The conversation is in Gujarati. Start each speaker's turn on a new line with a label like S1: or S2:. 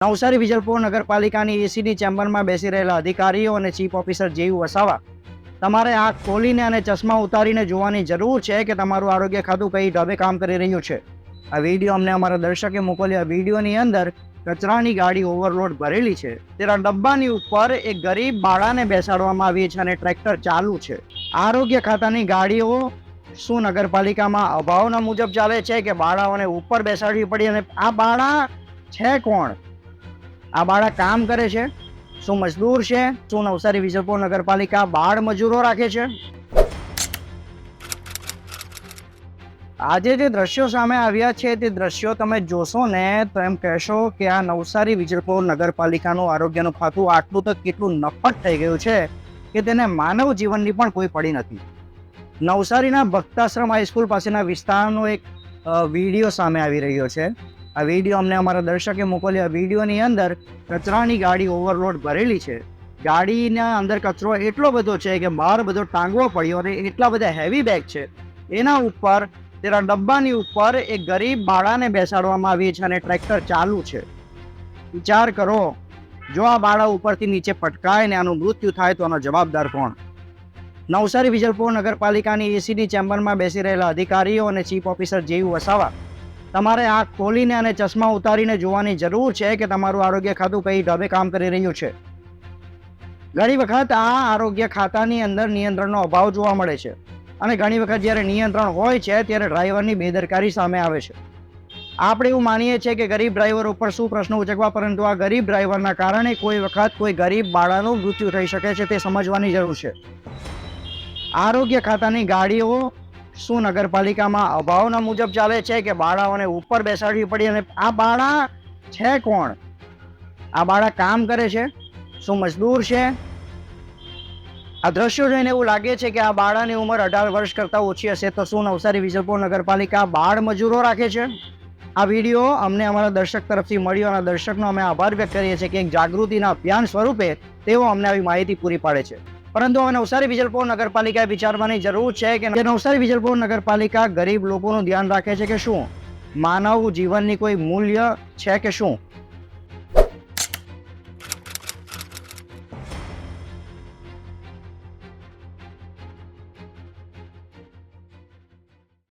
S1: નવસારી વિજલપુર નગરપાલિકાની એસીની ચેમ્બરમાં બેસી રહેલા અધિકારીઓ અને ચીફ ઓફિસર જેયુ વસાવા તમારે આંખ ખોલીને અને ચશ્મા ઉતારીને જોવાની જરૂર છે કે તમારું આરોગ્ય ખાતું કઈ ઢબે કામ કરી રહ્યું છે? આ વીડિયો અમને અમારા દર્શકે મોકલ્યો. આ વિડીયોની અંદર કચરાની ગાડી ઓવરલોડ ભરેલી છે. તેના ડબ્બાની ઉપર એક ગરીબ બાળાને બેસાડવામાં આવી છે અને ટ્રેક્ટર ચાલુ છે. આરોગ્ય ખાતાની ગાડીઓ શું નગરપાલિકામાં અભાવના મુજબ ચાલે છે કે બાળાઓને ઉપર બેસાડવી પડી અને આ બાળા છે કોણ? આ બાળક કામ કરે છે, શું મજદૂર છે, શું નવસારી વિજયપુર નગરપાલિકા બાળ મજૂરો રાખે છે? આજે જે દ્રશ્યો સામે આવ્યા છે, તે દ્રશ્યો તમે જોશો ને, તો એમ કહેશો કે આ નવસારી વિજયપુર નગરપાલિકાનું આરોગ્યનું ખાતું આટલું તો કેટલું નફટ થઈ ગયું છે કે તેને માનવ જીવનની પણ કોઈ પડી નથી. નવસારીના ભક્તાશ્રમ હાઈસ્કૂલ પાસેના વિસ્તારનો એક વીડિયો સામે આવી રહ્યો છે. આ વીડિયો અમને અમારા દર્શકે મોકલ્યો આ વિડીયોની અંદર કચરાની ગાડી ઓવરલોડ ભરેલી છે. ગાડીના અંદર કચરો એટલો બધો છે કે બહાર બધો ટાંગવો પડ્યો અને એટલા બધા હેવી બેગ છે. એના ઉપર, તેના ડબ્બાની ઉપર એક ગરીબ બાળાને બેસાડવામાં આવી છે અને ટ્રેક્ટર ચાલુ છે. વિચાર કરો, જો આ બાળા ઉપરથી નીચે પટકાય ને આનું મૃત્યુ થાય તો આનો જવાબદાર કોણ? નવસારી વિજલપુર નગરપાલિકાની એસીડી ચેમ્બરમાં બેસી રહેલા અધિકારીઓ અને ચીફ ઓફિસર જેયુ વસાવા તમારે આંખ ખોલીને અને ચશ્મા ઉતારીને જોવાની જરૂર છે કે તમારું આરોગ્ય ખાતું કઈ ઢબે કામ કરી રહ્યું છે? ઘણી વખત આ આરોગ્ય ખાતાની અંદર નિયંત્રણનો અભાવ જોવા મળે છે અને ઘણી વખત જ્યારે નિયંત્રણ હોય છે ત્યારે ડ્રાઈવરની બેદરકારી સામે આવે છે. આપણે એવું માનીએ છીએ કે ગરીબ ડ્રાઈવર ઉપર શું પ્રશ્ન ઉચકવા પરંતુ આ ગરીબ ડ્રાઈવરના કારણે કોઈ વખત કોઈ ગરીબ બાળાનું મૃત્યુ થઈ શકે છે તે સમજવાની જરૂર છે. આરોગ્ય ખાતાની ગાડીઓ શું નગરપાલિકામાં અભાવના મુજબ ચાલે છે કે બાળાઓને ઉપર બેસાડવી પડી અને આ બાળા છે કોણ? આ બાળા કામ કરે છે? શું મજદૂર છે? આ દ્રશ્યો જોઈને એવું લાગે છે કે આ બાળાની ઉંમર અઢાર વર્ષ કરતાં ઓછી હશે તો શું નવસારી વિજયપુર નગરપાલિકા બાળ મજૂરો રાખે છે? આ વીડિયો અમને અમારા દર્શક તરફથી મળ્યો અને દર્શકનો અમે આભાર વ્યક્ત કરીએ છીએ કે એક જાગૃતિના અભિયાન સ્વરૂપે તેઓ અમને આવી માહિતી પૂરી પાડે છે. પરંતુ હવે નવસારી વિજલપોર નગરપાલિકાએ વિચારવાની જરૂર છે કે નવસારી વિજલપોર નગરપાલિકા ગરીબ લોકોનું ધ્યાન રાખે છે કે શું? માનવ જીવનની કોઈ મૂલ્ય છે કે શું?